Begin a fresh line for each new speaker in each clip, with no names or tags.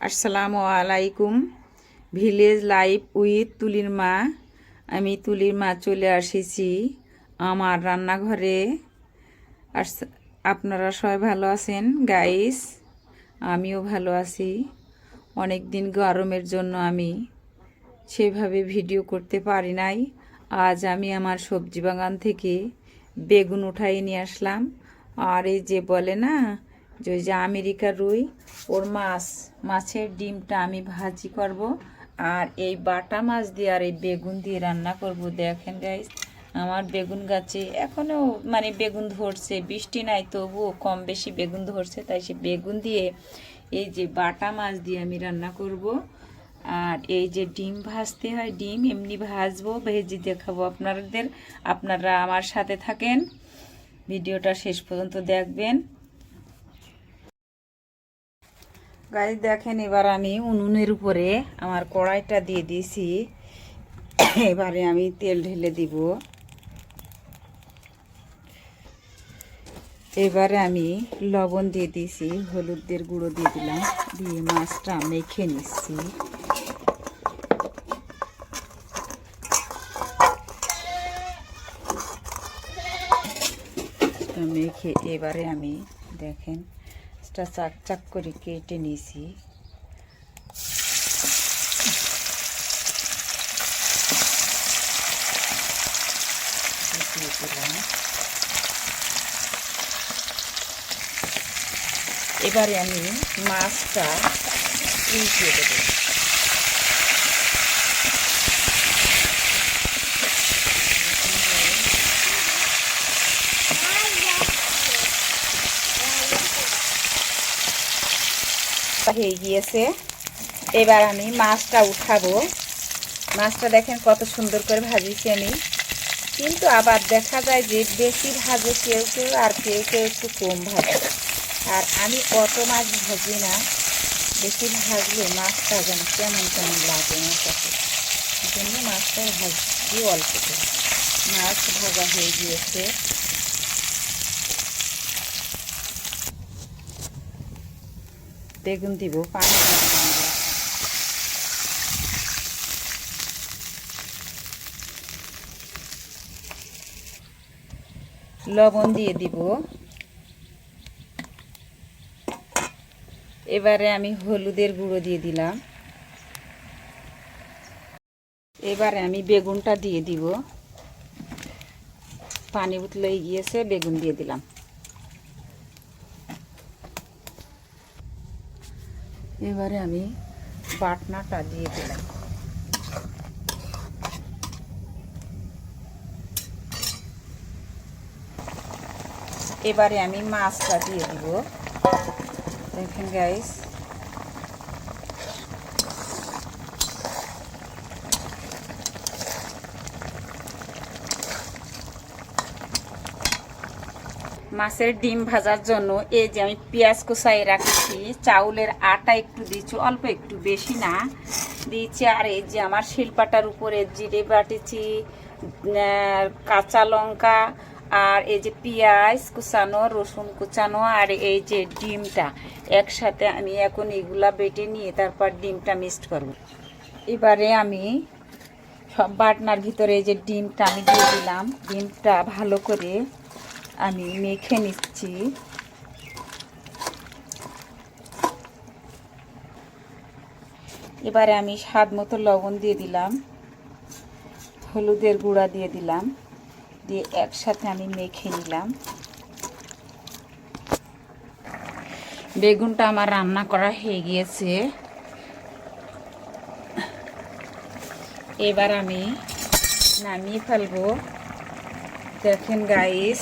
আসসালামু আলাইকুম। Village life with তুলির মা। আমি তুলির মা চলে আসেছি আমার রান্নাঘরে। আপনারা সবাই ভালো আছেন? গাইস আমিও ভালো আছি। অনেক দিন গরমের জন্য আমি সেভাবে ভিডিও করতে পারি নাই। আজ আমি আমার সবজি বাগান থেকে বেগুন উঠাই নিয়ে আসলাম। আর এই যে বলে না যে যে আমেরিকার রুই, ওর মাছ, মাছের ডিমটা আমি ভাজি করব। আর এই বাটা মাছ দিয়ে আর এই বেগুন দিয়ে রান্না করব। দেখেন গাইস আমার বেগুন গাছে এখনও মানে বেগুন ধরছে, বৃষ্টি নাই, তবুও কম বেশি বেগুন ধরছে, তাই সে বেগুন দিয়ে এই যে বাটা মাছ দিয়ে আমি রান্না করব। আর এই যে ডিম ভাজতে হয়, ডিম এমনি ভাজবো, ভেজে দেখাবো আপনাদের, আপনারা আমার সাথে থাকেন। ভিডিওটা শেষ পর্যন্ত দেখবেন। গাইজ দেখেন, এবার আমি উনুনের উপরে আমার কড়াইটা দিয়ে দিয়েছি। এবারে আমি তেল ঢেলে দিব। এবারে আমি লবণ দিয়ে দিয়েছি, হলুদের গুঁড়ো দিয়ে দিলাম, দিয়ে মাছটা মেখে নিচ্ছি। মেখে এবারে আমি দেখেন মাছটা চাক চাক করে কেটে নিয়েছি। এবারে আমি মাছটা উল্টে দেবো। হয়ে গিয়েছে। এবার আমি মাছটা উঠাবো। মাছটা দেখেন কত সুন্দর করে ভাজিছি আমি। কিন্তু আবার দেখা যায় যে বেশি ভাজে কেউ কেউ আর কেউ কেউ একটু কম ভাজে। আর আমি অত মাছ ভাজি না। বেশি ভাজলে মাছটা যেন কেমন কেমন লাগে আমার কাছে। জন্য মাছটা ভাজি অল্প করে। মাছ ভাজা হয়ে গিয়েছে। বেগুন দিব, পানি লবণ দিয়ে দিব। এবারে আমি হলুদের গুঁড়ো দিয়ে দিলাম। এবারে আমি বেগুনটা দিয়ে দিব। পানি উতলে গিয়েছে, বেগুন দিয়ে দিলাম। এবারে আমি বাটনাটা দিয়ে দিলাম। এবারে আমি মাছটা দিয়ে দিব। দেখেন গাইস মাছের ডিম ভাজার জন্য এই যে আমি পেঁয়াজ কুচাই রাখছি, চাউলের আটা একটু দিচ্ছি, অল্প একটু বেশি না দিয়েছি আর এই যে আমার শিলপাটার উপরে জিরে বাটিছি কাঁচা লঙ্কা আর এই যে পেঁয়াজ কুচানো, রসুন কুচানো আর এই যে ডিমটা একসাথে আমি এখন এগুলা বেটে নিয়ে তারপর ডিমটা মিক্সড করব। এবারে আমি সব বাটনার ভিতরে এই যে ডিমটা আমি দিয়ে দিলাম। ডিমটা ভালো করে আমি মেখে নিচ্ছি। এবারে আমি স্বাদ মতো লবণ দিয়ে দিলাম, হলুদের গুঁড়া দিয়ে দিলাম, দিয়ে একসাথে আমি মেখে নিলাম। বেগুনটা আমার রান্না করা হয়ে গিয়েছে। এবার আমি নামিয়ে ফেলব। দেখেন গাইস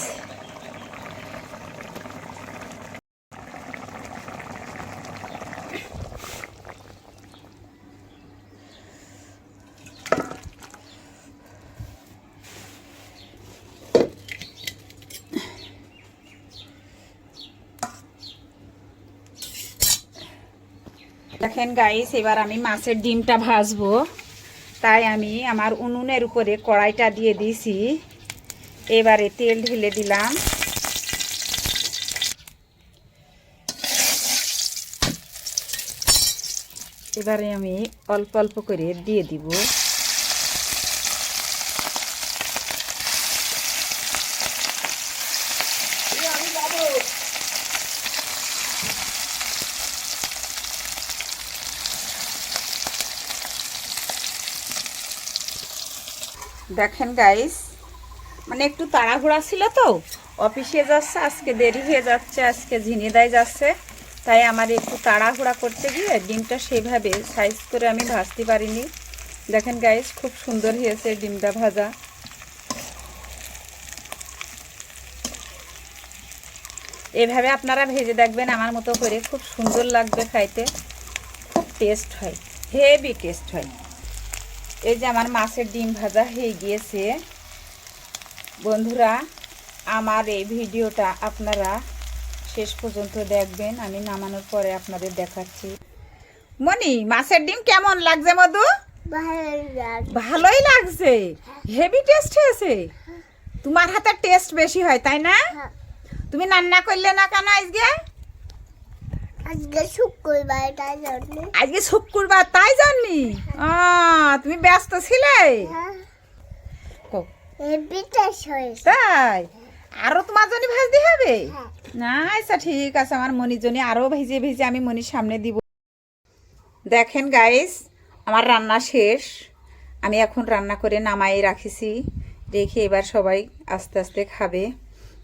দেখেন গাইস এবার আমি মাছের ডিমটা ভাজবো। তাই আমি আমার উনুনের উপরে কড়াইটা দিয়ে দিয়েছি। এবারে তেল ঢেলে দিলাম। এবারে আমি অল্প অল্প করে দিয়ে দিব। দেখেন গাইস মানে একটু তাড়াহুড়া ছিল তো। অফিসে যাচ্ছে, আজকে দেরি হয়ে যাচ্ছে, আজকে ঝিনিদায় যাচ্ছে। তাই আমার একটু তাড়াহুড়া করতে গিয়ে ডিমটা সেভাবে সাইজ করে আমি ভাজতে পারিনি। দেখেন গাইস খুব সুন্দর হয়েছে ডিমটা ভাজা। এভাবে আপনারা ভেজে দেখবেন, আমার মতো করে। খুব সুন্দর লাগবে খাইতে। খুব টেস্ট হয় হেভি টেস্ট হয়। এই যে আমার মাছের ডিম ভাজা হয়ে গিয়েছে। বন্ধুরা আমার এই ভিডিওটা আপনারা শেষ পর্যন্ত দেখবেন। আমি নামানোর পরে আপনাদের দেখাচ্ছি। মনি মাছের ডিম কেমন লাগছে মধু? ভালোই লাগছে। হেভি টেস্ট হয়েছে? তোমার হাতে টেস্ট বেশি হয় তাই না? তুমি রান্না করলে না কেন আজকে?
আজকে শুক্রবার তাই জন্য
আজকে শুক্রবার তাই জাননি? আহ, তুমি ব্যস্ত ছিলে? কও। তাই? আরও তোমার জন্য ভাজতে হবে?
হ্যাঁ।
না আচ্ছা ঠিক আছে আমার মনির জন্য আরও ভেজে ভেজে আমি মনির সামনে দিব। দেখেন গাইস আমার রান্না শেষ। আমি এখন রান্না করে নামাই রাখিছি। রেখে এবার সবাই আস্তে আস্তে খাবে।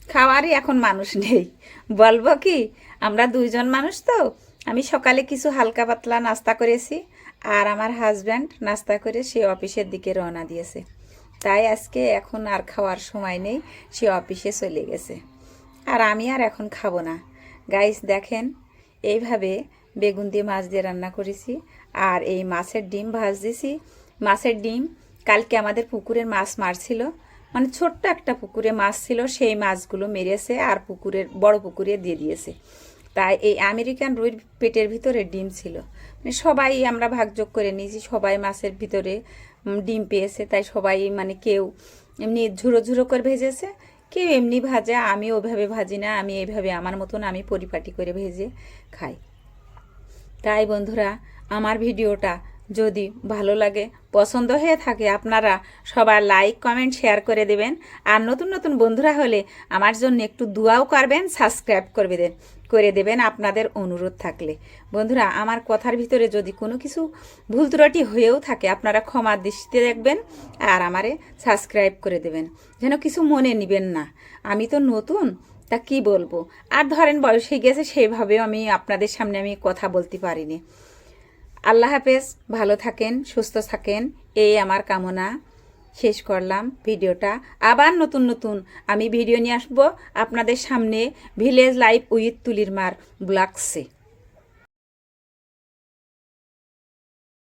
খাওয়ারই এখন মানুষ নেই। বলব কি আমরা দুইজন মানুষ তো। আমি সকালে কিছু হালকা পাতলা নাস্তা করেছি আর আমার হাজব্যান্ড নাস্তা করে সে অফিসের দিকে রওনা দিয়েছে। তাই আজকে এখন আর খাওয়ার সময় নেই, সে অফিসে চলে গেছে। আর আমি আর এখন খাব না। গাইস দেখেন, এইভাবে বেগুন দিয়ে মাছ দিয়ে রান্না করেছি আর এই মাছের ডিম ভাজ দিয়েছি মাছের ডিম কালকে আমাদের পুকুরের মাছ মারছিল। মানে ছোট্ট একটা পুকুরে মাছ ছিল, সেই মাছগুলো মেরেছে আর পুকুরের, বড় পুকুরে দিয়ে দিয়েছে। তাই এই আমেরিকান রুইর পেটের ভিতরে ডিম ছিল। মানে সবাই আমরা ভাগযোগ করে নিয়েছি, সবাই মাছের ভিতরে ডিম পেয়েছে, তাই সবাই মানে কেউ এমনি ঝুরো ঝুরো করে ভেজেছে, কেউ এমনি ভাজে, আমি ওইভাবে ভাজি না, আমি এইভাবে আমার মতন আমি পরিপাটি করে ভেজে খাই। তাই বন্ধুরা, আমার ভিডিওটা যদি ভালো লাগে, পছন্দ হয়ে থাকে, আপনারা সবার লাইক, কমেন্ট, শেয়ার করে দেবেন। আর নতুন নতুন বন্ধুরা হলে আমার জন্য একটু দোয়াও করবেন, সাবস্ক্রাইব করবে দেন করে দেবেন আপনাদের অনুরোধ থাকলে। বন্ধুরা, আমার কথার ভিতরে যদি কোনো কিছু ভুল ত্রুটি হয়েও থাকে, আপনারা ক্ষমা দৃষ্টিতে দেখবেন আর আমারে সাবস্ক্রাইব করে দেবেন। যেন কিছু মনে নেবেন না। আমি তো নতুন, তা কি বলব? আর ধরেন বয়স হয়ে গেছে, সেভাবেও আমি আপনাদের সামনে আমি কথা বলতে পারিনি। আল্লাহ হাফেজ, ভালো থাকেন, সুস্থ থাকেন, এই আমার কামনা। শেষ করলাম ভিডিওটা। আবার নতুন নতুন আমি ভিডিও নিয়ে আসব আপনাদের সামনে ভিলেজ লাইফ উইথ তুলির মার ব্লগসে